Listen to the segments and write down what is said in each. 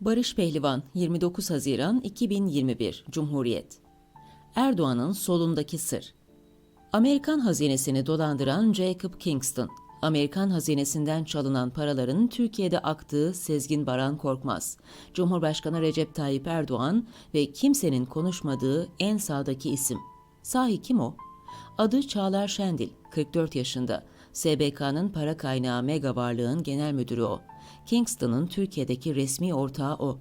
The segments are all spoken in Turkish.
Barış Pehlivan 29 Haziran 2021 Cumhuriyet Erdoğan'ın solundaki sır Amerikan hazinesini dolandıran Jacob Kingston Amerikan hazinesinden çalınan paraların Türkiye'de aktığı Sezgin Baran Korkmaz, Cumhurbaşkanı Recep Tayyip Erdoğan ve kimsenin konuşmadığı en sağdaki isim. Sahi kim o? Adı Çağlar Şendil, 44 yaşında. SBK'nın para kaynağı Mega Varlığın genel müdürü o. Kingston'ın Türkiye'deki resmi ortağı o.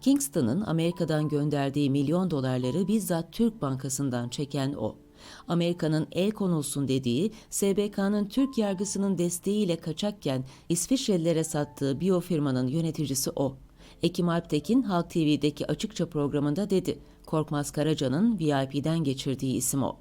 Kingston'ın Amerika'dan gönderdiği milyon dolarları bizzat Türk Bankası'ndan çeken o. Amerika'nın el konulsun dediği, SBK'nın Türk yargısının desteğiyle kaçakken İsviçrelilere sattığı biyofirmanın yöneticisi o. Ekim Alptekin Halk TV'deki Açıkça programında dedi, Korkmaz Karaca'nın VIP'den geçirdiği isim o.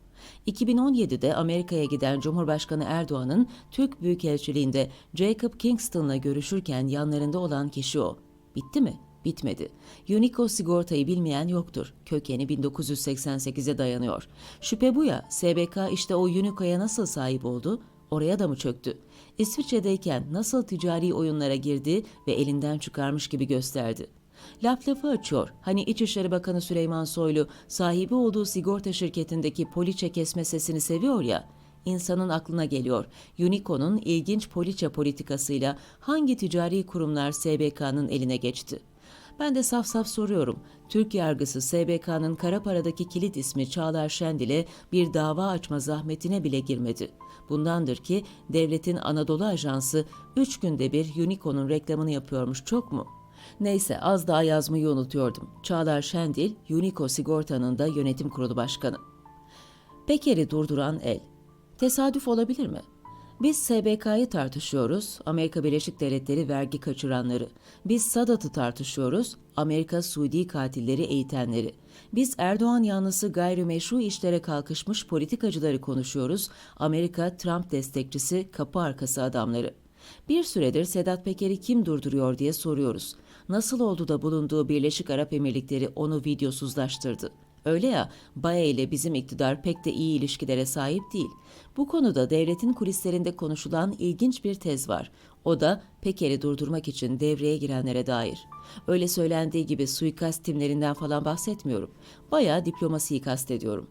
2017'de Amerika'ya giden Cumhurbaşkanı Erdoğan'ın Türk Büyükelçiliğinde Jacob Kingston'la görüşürken yanlarında olan kişi o. Bitti mi? Bitmedi. Unico sigortayı bilmeyen yoktur. Kökeni 1988'e dayanıyor. Şüphe bu ya, SBK işte o Unico'ya nasıl sahip oldu? Oraya da mı çöktü? İsviçre'deyken nasıl ticari oyunlara girdi ve elinden çıkarmış gibi gösterdi? Laf lafı açıyor. Hani İçişleri Bakanı Süleyman Soylu sahibi olduğu sigorta şirketindeki poliçe kesme sesini seviyor ya. İnsanın aklına geliyor. Unico'nun ilginç poliçe politikasıyla hangi ticari kurumlar SBK'nın eline geçti? Ben de saf saf soruyorum. Türk yargısı SBK'nın kara paradaki kilit ismi Çağlar Şendil'e bir dava açma zahmetine bile girmedi. Bundandır ki devletin Anadolu Ajansı 3 günde bir Unico'nun reklamını yapıyormuş çok mu? Neyse az daha yazmayı unutuyordum. Çağlar Şendil, Unico Sigorta'nın da yönetim kurulu başkanı. Peker'i durduran el. Tesadüf olabilir mi? Biz SBK'yı tartışıyoruz, Amerika Birleşik Devletleri vergi kaçıranları. Biz Sadat'ı tartışıyoruz, Amerika Suudi katilleri eğitenleri. Biz Erdoğan yanlısı gayrimeşru işlere kalkışmış politikacıları konuşuyoruz, Amerika Trump destekçisi kapı arkası adamları. Bir süredir Sedat Peker'i kim durduruyor diye soruyoruz. Nasıl oldu da bulunduğu Birleşik Arap Emirlikleri onu videosuzlaştırdı? Öyle ya, Baye ile bizim iktidar pek de iyi ilişkilere sahip değil. Bu konuda devletin kulislerinde konuşulan ilginç bir tez var. O da Peker'i durdurmak için devreye girenlere dair. Öyle söylendiği gibi suikast timlerinden falan bahsetmiyorum. Bayağı diplomasiyi kastediyorum.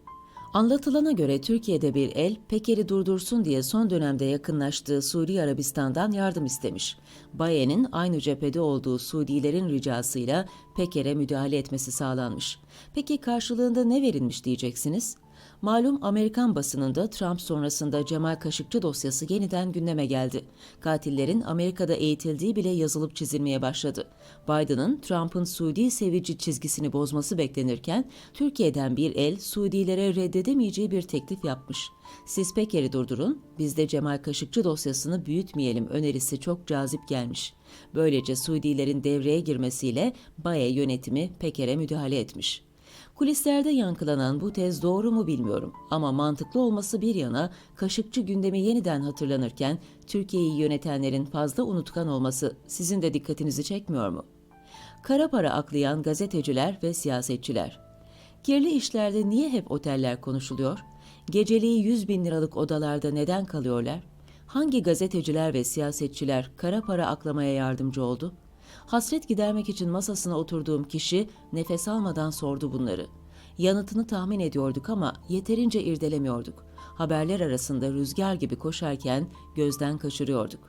Anlatılana göre Türkiye'de bir el Peker'i durdursun diye son dönemde yakınlaştığı Suudi Arabistan'dan yardım istemiş. Baye'nin aynı cephede olduğu Suudilerin ricasıyla Peker'e müdahale etmesi sağlanmış. Peki karşılığında ne verilmiş diyeceksiniz? Malum Amerikan basınında Trump sonrasında Cemal Kaşıkçı dosyası yeniden gündeme geldi. Katillerin Amerika'da eğitildiği bile yazılıp çizilmeye başladı. Biden'ın Trump'ın Suudi sevici çizgisini bozması beklenirken Türkiye'den bir el Suudilere reddedemeyeceği bir teklif yapmış. Siz Peker'i durdurun, biz de Cemal Kaşıkçı dosyasını büyütmeyelim önerisi çok cazip gelmiş. Böylece Suudilerin devreye girmesiyle Baye yönetimi Peker'e müdahale etmiş. Kulislerde yankılanan bu tez doğru mu bilmiyorum ama mantıklı olması bir yana Kaşıkçı gündemi yeniden hatırlanırken Türkiye'yi yönetenlerin fazla unutkan olması sizin de dikkatinizi çekmiyor mu? Kara para aklayan gazeteciler ve siyasetçiler. Kirli işlerde niye hep oteller konuşuluyor? Geceliği 100 bin liralık odalarda neden kalıyorlar? Hangi gazeteciler ve siyasetçiler kara para aklamaya yardımcı oldu? Hasret gidermek için masasına oturduğum kişi nefes almadan sordu bunları. Yanıtını tahmin ediyorduk ama yeterince irdelemiyorduk. Haberler arasında rüzgar gibi koşarken gözden kaçırıyorduk.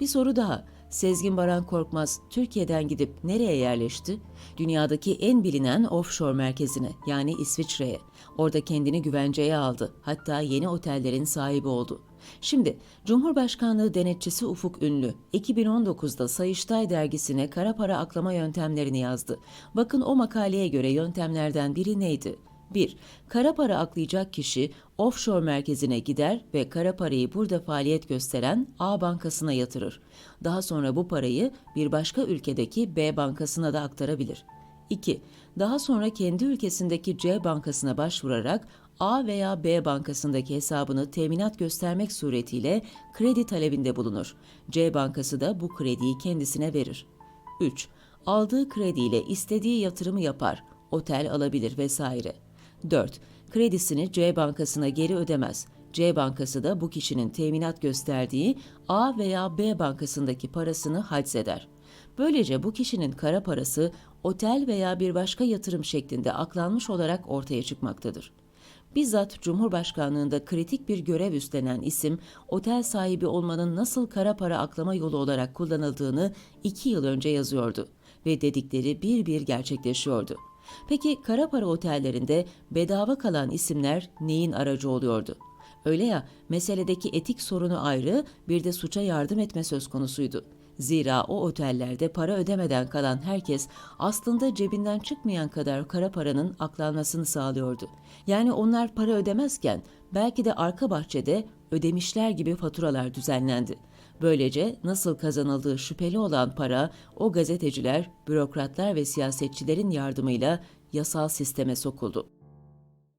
Bir soru daha. Sezgin Baran Korkmaz Türkiye'den gidip nereye yerleşti? Dünyadaki en bilinen offshore merkezine yani İsviçre'ye. Orada kendini güvenceye aldı. Hatta yeni otellerin sahibi oldu. Şimdi Cumhurbaşkanlığı denetçisi Ufuk Ünlü 2019'da Sayıştay dergisine kara para aklama yöntemlerini yazdı. Bakın o makaleye göre yöntemlerden biri neydi? 1. Kara para aklayacak kişi offshore merkezine gider ve kara parayı burada faaliyet gösteren A bankasına yatırır. Daha sonra bu parayı bir başka ülkedeki B bankasına da aktarabilir. 2. Daha sonra kendi ülkesindeki C bankasına başvurarak A veya B bankasındaki hesabını teminat göstermek suretiyle kredi talebinde bulunur. C bankası da bu krediyi kendisine verir. 3. Aldığı krediyle istediği yatırımı yapar, otel alabilir vesaire. 4. Kredisini C bankasına geri ödemez. C bankası da bu kişinin teminat gösterdiği A veya B bankasındaki parasını haczeder. Böylece bu kişinin kara parası otel veya bir başka yatırım şeklinde aklanmış olarak ortaya çıkmaktadır. Bizzat Cumhurbaşkanlığında kritik bir görev üstlenen isim, otel sahibi olmanın nasıl kara para aklama yolu olarak kullanıldığını iki yıl önce yazıyordu ve dedikleri bir bir gerçekleşiyordu. Peki kara para otellerinde bedava kalan isimler neyin aracı oluyordu? Öyle ya, meseledeki etik sorunu ayrı, bir de suça yardım etme söz konusuydu. Zira o otellerde para ödemeden kalan herkes aslında cebinden çıkmayan kadar kara paranın aklanmasını sağlıyordu. Yani onlar para ödemezken belki de arka bahçede ödemişler gibi faturalar düzenlendi. Böylece nasıl kazanıldığı şüpheli olan para o gazeteciler, bürokratlar ve siyasetçilerin yardımıyla yasal sisteme sokuldu.